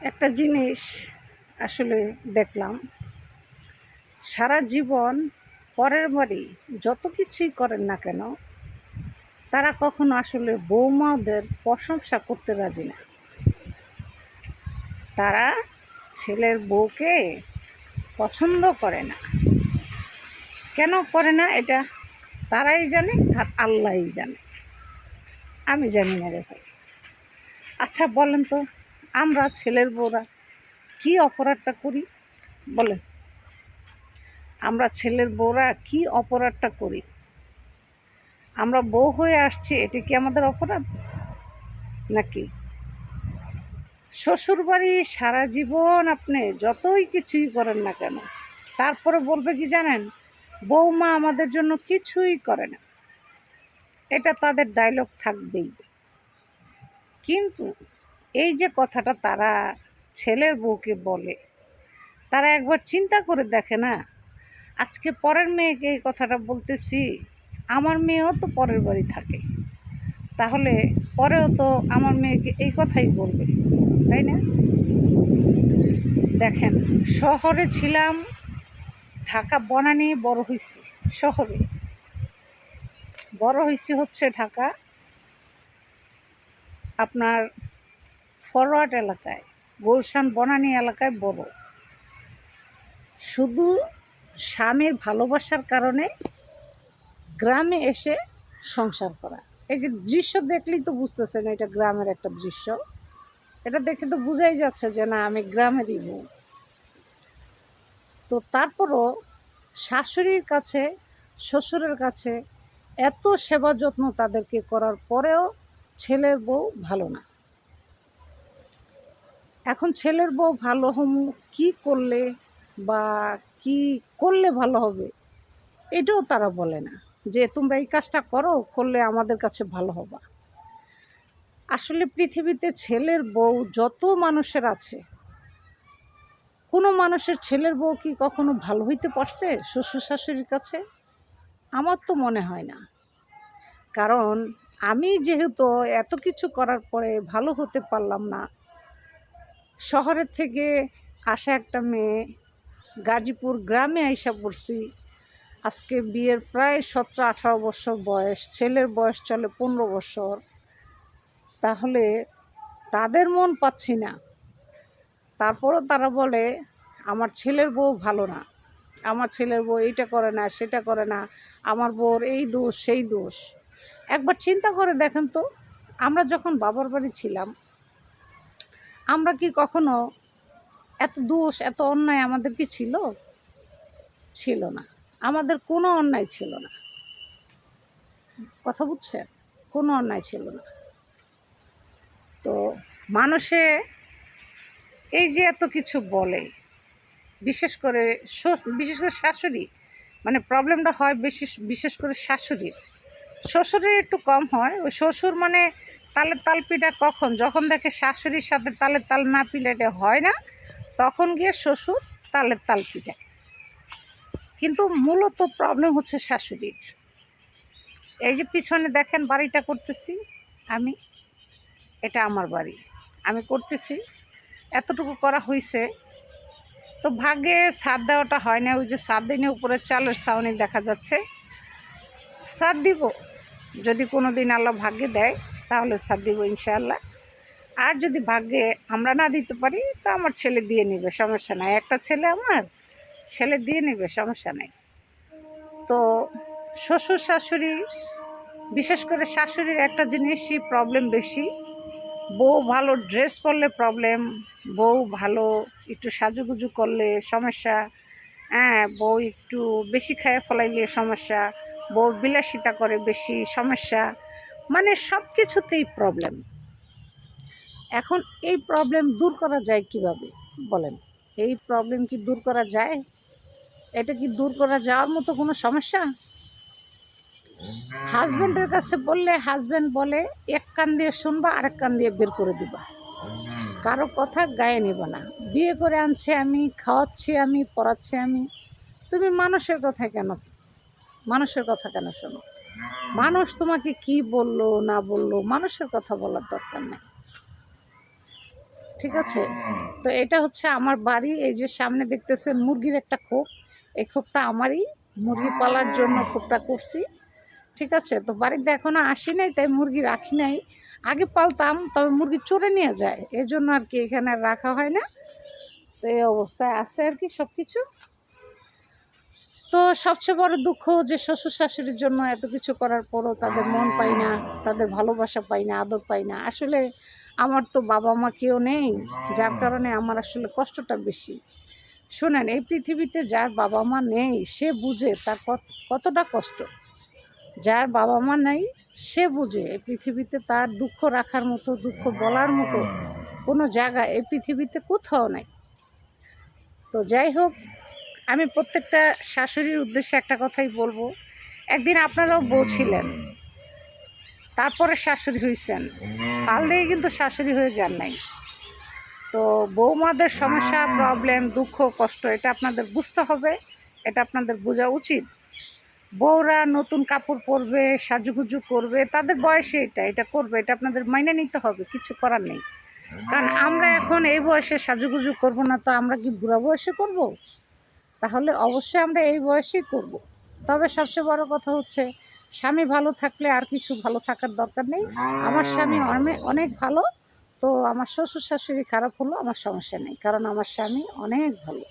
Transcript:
একটা জিনিস আসলে দেখলাম, সারা জীবন পরের বাড়ি যত কিছুই করেন না কেন, তারা কখনো আসলে বৌমাদের প্রশংসা করতে রাজি না। তারা ছেলের বউকে পছন্দ করে না। কেন করে না এটা? তারাই জানে আর আল্লাহই জানে। আমি জানি না রে ভাই। আচ্ছা বলেন তো। আমরা ছেলের বউরা কি অপরাধটা করি? বলে, আমরা ছেলের বউরা কি অপরাধটা করি? আমরা বউ হয়ে আসছি, এটা কি আমাদের অপরাধ? নাকি শ্বশুর বাড়ি সারা জীবন আপনি যতই কিছুই করেন না কেন, তারপরে বলবে কি জানেন? বৌমা আমাদের জন্য কিছুই করে না। এটা তাদের ডায়লগ থাকবেই। কিন্তু এই যে কথাটা তারা ছেলের বউকে বলে, তারা একবার চিন্তা করে দেখে না, আজকে পরের মেয়েকে এই কথাটা বলতেছি, আমার মেয়েও তো পরের বাড়ি থাকে, তাহলে পরেও তো আমার মেয়েকে এই কথাই বলবে, তাই না? দেখেন, শহরে ছিলাম, ঢাকা বনানি বড় হয়েছি শহরে। বড় হয়েছি হচ্ছে ঢাকা, আপনার ফরওয়ার্ড এলাকায়, গুলশান বনানী এলাকায় বড়। শুধু স্বামীর ভালোবাসার কারণে গ্রামে এসে সংসার করা। এই যে দৃশ্য দেখলেই তো বুঝতেছেন, এটা গ্রামের একটা দৃশ্য। এটা দেখে তো বোঝাই যাচ্ছে যে না, আমি গ্রামেরই বউ। তো তারপরও শাশুড়ির কাছে, শ্বশুরের কাছে এত সেবা যত্ন তাদেরকে করার পরেও ছেলের বউ ভালো না। এখন ছেলের বউ ভালো হম, কি করলে বা কি করলে ভালো হবে, এটাও তারা বলে না। যে তোমরা এই কাজটা করো, করলে আমাদের কাছে ভালো হবা। আসলে পৃথিবীতে ছেলের বউ যত মানুষের আছে, কোনো মানুষের ছেলের বউ কি কখনো ভালো হইতে পারছে শ্বশুর শাশুড়ির কাছে? আমার তো মনে হয় না। কারণ আমি যেহেতু এত কিছু করার পরে ভালো হতে পারলাম না শহরের থেকে আসা একটা মেয়ে গাজীপুর গ্রামে আইসা পড়ছি। আজকে বিয়ের প্রায় সতেরো আঠারো বছর বয়স, ছেলের বয়স চলে পনেরো বছর। তাহলে তাদের মন পাচ্ছি না। তারপরও তারা বলে, আমার ছেলের বউ ভালো না। আমার ছেলের বউ এইটা করে না, সেটা করে না। আমার বউর এই দোষ, সেই দোষ। একবার চিন্তা করে দেখেন তো, আমরা যখন বাবার বাড়ি ছিলাম আমরা কি কখনো এত দোষ, এত অন্যায় আমাদের কি ছিল? ছিল না। আমাদের কোনো অন্যায় ছিল না। কথা বুঝছেন? কোনো অন্যায় ছিল না। তো মানুষে এই যে এত কিছু বলে, বিশেষ করে বিশেষ করে শাশুড়ি মানে প্রবলেমটা হয় বেশি, বিশেষ করে শাশুড়ির। শ্বশুরের একটু কম হয়, ওই শ্বশুর মানে তাল পিঠা কখন? যখন দেখে শাশুড়ির সাথে তালের তাল না পিলাটে হয় না, তখন গিয়ে শ্বশুর তাল পিঠায় কিন্তু মূলত প্রবলেম হচ্ছে শাশুড়ির। এই যে পিছনে দেখেন বাড়িটা করতেছি আমি, এটা আমার বাড়ি। আমি করতেছি, এতটুকু করা হয়েছে তো ভাগ্যে সার দেওয়াটা হয় না, ওই যে সার দিনে উপরে চালের ছাউনি দেখা যাচ্ছে। সার দিব, যদি কোনো দিন আল্লাহ ভাগ্যে দেয়। তাহলে সার দিব ইনশাআল্লাহ। আর যদি ভাগ্যে আমরা না দিতে পারি, তো আমার ছেলে দিয়ে নেবে, সমস্যা নাই। একটা ছেলে আমার, ছেলে দিয়ে নেবে, সমস্যা নাই। তো শ্বশুর, শাশুড়ি, বিশেষ করে শাশুড়ির একটা জিনিসই প্রবলেম বেশি। বউ ভালো ড্রেস পরলে প্রবলেম বউ ভালো একটু সাজুগুজু করলে সমস্যা। হ্যাঁ বউ একটু বেশি খায় ফলাইলে সমস্যা, বউ বিলাসিতা করে বেশি সমস্যা। মানে সব কিছুতেই প্রবলেম এখন এই প্রবলেম দূর করা যায় কীভাবে? বলেন। এই প্রবলেম কি দূর করা যায়? এটা কি দূর করা যাওয়ার মতো কোনো সমস্যা? হাজব্যান্ডের কাছে বললে হাজব্যান্ড বলে, এক কান দিয়ে শুনবা, আরেক কান দিয়ে বের করে দিবা। কারও কথা গায়ে নেব না। বিয়ে করে আনছে আমি, খাওয়াচ্ছি আমি, পড়াচ্ছি আমি। তুমি মানুষের কথা কেন, মানুষের কথা কেন শোনো? মানুষ তোমাকে কি বলল, না বলল, মানুষের কথা বলার দরকার নেই। ঠিক আছে? তো এটা হচ্ছে আমার বাড়ি, এই যে সামনে দেখতেছেন মুরগির একটা খোপ। এই খোপটা আমারই, মুরগি পালার জন্য খোপটা করছি। ঠিক আছে? তো বাড়িতে এখনও আসি নাই, তাই মুরগি রাখি নাই। আগে পালতাম, তবে মুরগি চড়ে নিয়ে যায়। এই জন্য আর কি এখানে রাখা হয় না। তো এই অবস্থায় আছে আর কি সব কিছু সবচেয়ে বড় দুঃখ যে শ্বশুর শাশুড়ির জন্য এত কিছু করার পরও তাদের মন পাই না, তাদের ভালোবাসা পাই না, আদর পাই না। আসলে আমার তো বাবা মা কেউ নেই, যার কারণে আমার আসলে কষ্টটা বেশি। শোনেন, এই পৃথিবীতে যার বাবা মা নেই, সে বুঝে তার কতটা কষ্ট। যার বাবা মা নেই, সে বুঝে এই পৃথিবীতে তার দুঃখ রাখার মতো, দুঃখ বলার মতো কোনো জায়গা এই পৃথিবীতে কোথাও নাই। তো যাই হোক আমি প্রত্যেকটা শাশুড়ির উদ্দেশ্যে একটা কথাই বলব। একদিন আপনারাও বউ ছিলেন তারপরে শাশুড়ি হয়েছেন ফাল দিয়ে কিন্তু শাশুড়ি হয়ে যান নাই। তো বৌমাদের সমস্যা প্রবলেম দুঃখ, কষ্ট, এটা আপনাদের বুঝতে হবে, এটা আপনাদের বোঝা উচিত। বউরা নতুন কাপড় পরবে, সাজুগুজু করবে, তাদের বয়সে এটা এটা করবে, এটা আপনাদের মাইনে নিতে হবে, কিছু করার নেই। কারণ আমরা এখন এই বয়সে সাজুগুজু করব না, তো আমরা কি বুড়া বয়সে করব? তাহলে অবশ্যই আমরা এই বয়সেই করব। তবে সবচেয়ে বড় কথা হচ্ছে, স্বামী ভালো থাকলে আর কিছু ভালো থাকার দরকার নেই। আমার স্বামী অনেক ভালো, তো আমার শ্বশুর শাশুড়ি খারাপ হলো, আমার সমস্যা নেই। কারণ আমার স্বামী অনেক ভালো।